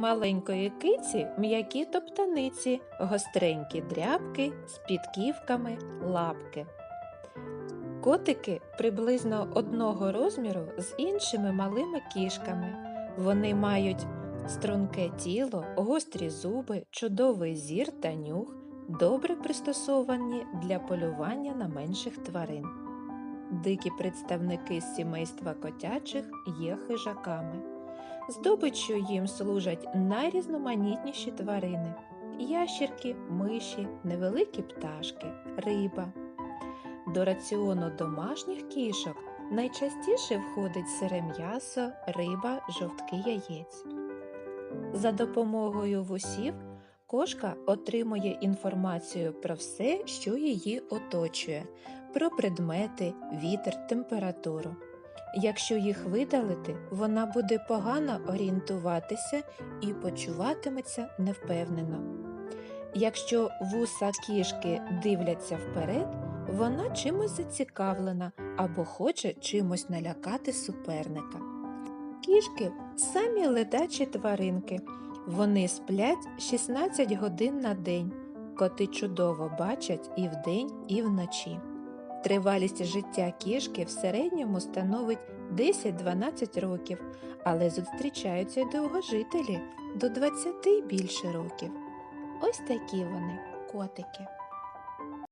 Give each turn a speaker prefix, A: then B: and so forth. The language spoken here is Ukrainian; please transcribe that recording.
A: маленької киці м'які топтаниці, гостренькі дрябки з підківками лапки. Котики приблизно одного розміру з іншими малими кішками. Вони мають струнке тіло, гострі зуби, чудовий зір та нюх, добре пристосовані для полювання на менших тварин. Дикі представники сімейства котячих є хижаками. Здобиччю їм служать найрізноманітніші тварини ящірки, миші, невеликі пташки, риба. До раціону домашніх кішок найчастіше входить сире м'ясо, риба, жовтки яєць. За допомогою вусів кошка отримує інформацію про все, що її оточує, про предмети, вітер, температуру. Якщо їх видалити, вона буде погано орієнтуватися і почуватиметься невпевнено. Якщо вуса кішки дивляться вперед, вона чимось зацікавлена або хоче чимось налякати суперника. Кішки самі ледачі тваринки. Вони сплять 16 годин на день. Коти чудово бачать і вдень, і вночі. Тривалість життя кішки в середньому становить 10-12 років, але зустрічаються й довгожителі до 20 більше років. Ось такі вони, котики.